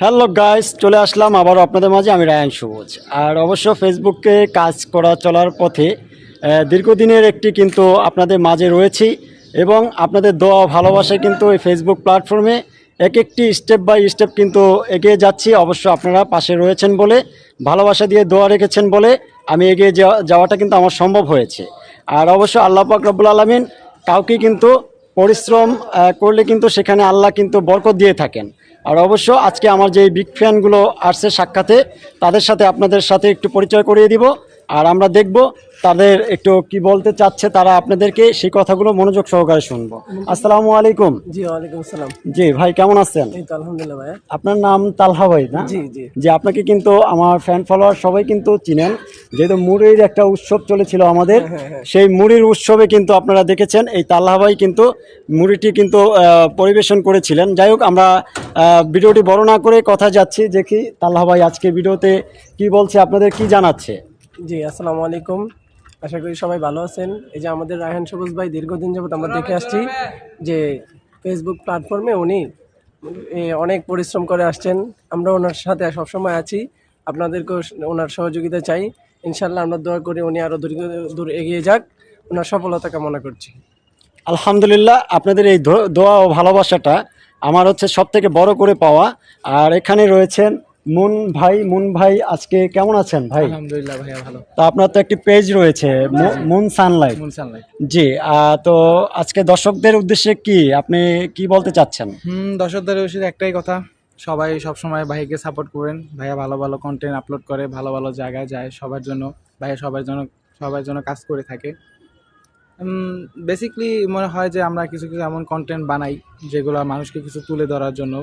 Hello guys চলে আসলাম আবার আপনাদের মাঝে। আমি রায়ান সবুজ। আর অবশ্য ফেসবুকে কাজ করা চলার পথে দীর্ঘদিনের একটি কিন্তু আপনাদের মাঝে রয়েছি এবং আপনাদের দোয়া ভালোবাসায় কিন্তু এই ফেসবুক প্ল্যাটফর্মে এক একটি স্টেপ বাই স্টেপ কিন্তু এগিয়ে যাচ্ছি। অবশ্য আপনারা পাশে রয়েছেন বলে, ভালোবাসা দিয়ে দোয়া রেখেছেন বলে আমি এগিয়ে যাওয়া- যাওয়াটা কিন্তু আমার সম্ভব হয়েছে। আর অবশ্য আল্লাহ পাক রব্বুল আলমিন কাউকে কিন্তু পরিশ্রম করলে কিন্তু সেখানে আল্লাহ কিন্তু বরকত দিয়ে থাকেন। আর অবশ্য আজকে আমার যে বিগ ফ্যানগুলো আসছে সাক্ষাতে তাদের সাথে আপনাদের সাথে একটু পরিচয় করিয়ে দিব। আর আমরা দেখব তাদের একটু কি বলতে চাচ্ছে তারা আপনাদেরকে সেই কথাগুলো মনোযোগ সহকারে শুনব। আসসালামু আলাইকুম। জি ওয়ালাইকুম আসসালাম। জি ভাই কেমন আছেন? আলহামদুলিল্লাহ ভাইয়া। আপনার নাম তালহা ভাই না? জি জি। যে আপনাকে কিন্তু আমার ফ্যান ফলোয়ার সবাই কিন্তু চিনেন। যেহেতু মুড়ির একটা উৎসব চলেছিল আমাদের সেই মুড়ির উৎসবে কিন্তু আপনারা দেখেছেন এই তাল্লাভাই কিন্তু মুড়িটি কিন্তু পরিবেশন করেছিলেন। যাই হোক আমরা ভিডিওটি বড় না করে কথা যাচ্ছি যে কি আজকে ভিডিওতে কি বলছে আপনাদের কি জানাচ্ছে? জি আসসালামু আলাইকুম। আশা করি সবাই ভালো আছেন। এই যে আমাদের রায়হান সবুজ ভাই দীর্ঘদিন যাবত আমরা দেখে আসছি যে ফেসবুক প্ল্যাটফর্মে উনি অনেক পরিশ্রম করে আসছেন। আমরা ওনার সাথে সবসময় আছি। আপনাদেরকেও ওনার সহযোগিতা চাই। ইনশাল্লাহ আমরা দোয়া করি উনি আরও দূর দূর এগিয়ে যাক। ওনার সফলতা কামনা করছি। আলহামদুলিল্লাহ আপনাদের এই ধো- দোয়া ও ভালোবাসাটা আমার হচ্ছে সব থেকে বড় করে পাওয়া। আর এখানে রয়েছেন মুন ভাই। মুন ভাই আজকে কেমন আছেন ভাই? আলহামদুলিল্লাহ ভাইয়া ভালো। তো আপনার তো একটি পেজ রয়েছে মুন সানলাইট। Moon Sunlight. জি তো আজকে দর্শকদের উদ্দেশ্যে কি? আপনি কি বলতে চাচ্ছেন? হুম দর্শকদের উচিত একটাই কথা। সবাই সব সময় ভাইকে সাপোর্ট করেন। ভাইয়া ভালো ভালো কন্টেন্ট আপলোড করে, ভালো ভালো জায়গায় যায় সবার জন্য। ভাইয়া সবার জন্য সবার জন্য কাজ করে থাকে। বেসিকলি মনে হয় যে আমরা কিছু কিছু এমন কন্টেন্ট বানাই যেগুলো মানুষকে কিছু তুলে ধরার জন্য।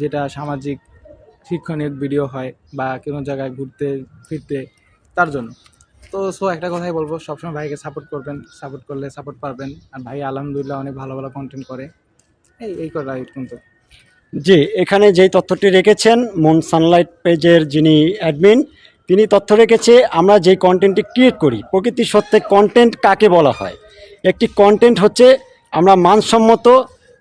যেটা সামাজিক, শিক্ষণীয় ভিডিও হয় বা কোনো জায়গায় ঘুরতে, ফিরতে, তার জন্য। তো সো একটা কথাই বলব, সবসময় ভাইকে সাপোর্ট করবেন সাপোর্ট করলে সাপোর্ট পারবেন। আর ভাই আলহামদুলিল্লাহ অনেক ভালো ভালো কন্টেন্ট করে। এই এই করা কিন্তু জি, এখানে যেই তথ্যটি রেখেছেন মুন সানলাইট পেজের যিনি অ্যাডমিন তিনি তথ্য রেখেছে, আমরা যেই কন্টেন্টটি ক্রিয়েট করি, প্রকৃতি সত্যে কন্টেন্ট কাকে বলা হয়? একটি কন্টেন্ট হচ্ছে আমরা মানসম্মত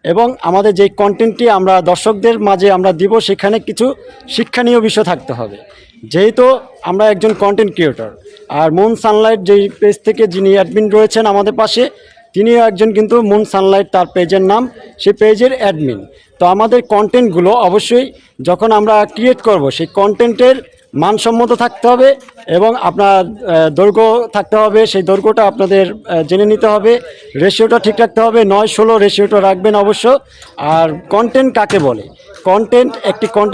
এবং আমাদের যেই কন্টেন্টটি আমরা দর্শকদের মাঝে আমরা দিব, সেখানে কিছু শিক্ষণীয় বিষয় থাকতে হবে। যেহেতু আমরা একজন কন্টেন্ট ক্রিয়েটর আর মুন সানলাইট যেই পেজ থেকে যিনি অ্যাডমিন রয়েছেন আমাদের পাশে তিনিও একজন কিন্তু মুন সানলাইট তার পেজের নাম, সে পেজের অ্যাডমিন। তো আমাদের কন্টেন্টগুলো অবশ্যই যখন আমরা ক্রিয়েট করব, সেই কন্টেন্টের মানসম্মত থাকতে হবে এবং আপনার দৈর্ঘ্য থাকতে হবে, সেই দৈর্ঘ্যটা আপনাদের জেনে নিতে হবে। রেশিওটা ঠিক রাখতে হবে, নয় ষোলো রেশিওটা রাখবেন অবশ্য। আর কন্টেন্ট কাকে বলে? কন্টেন্ট একটি কন্টেন্ট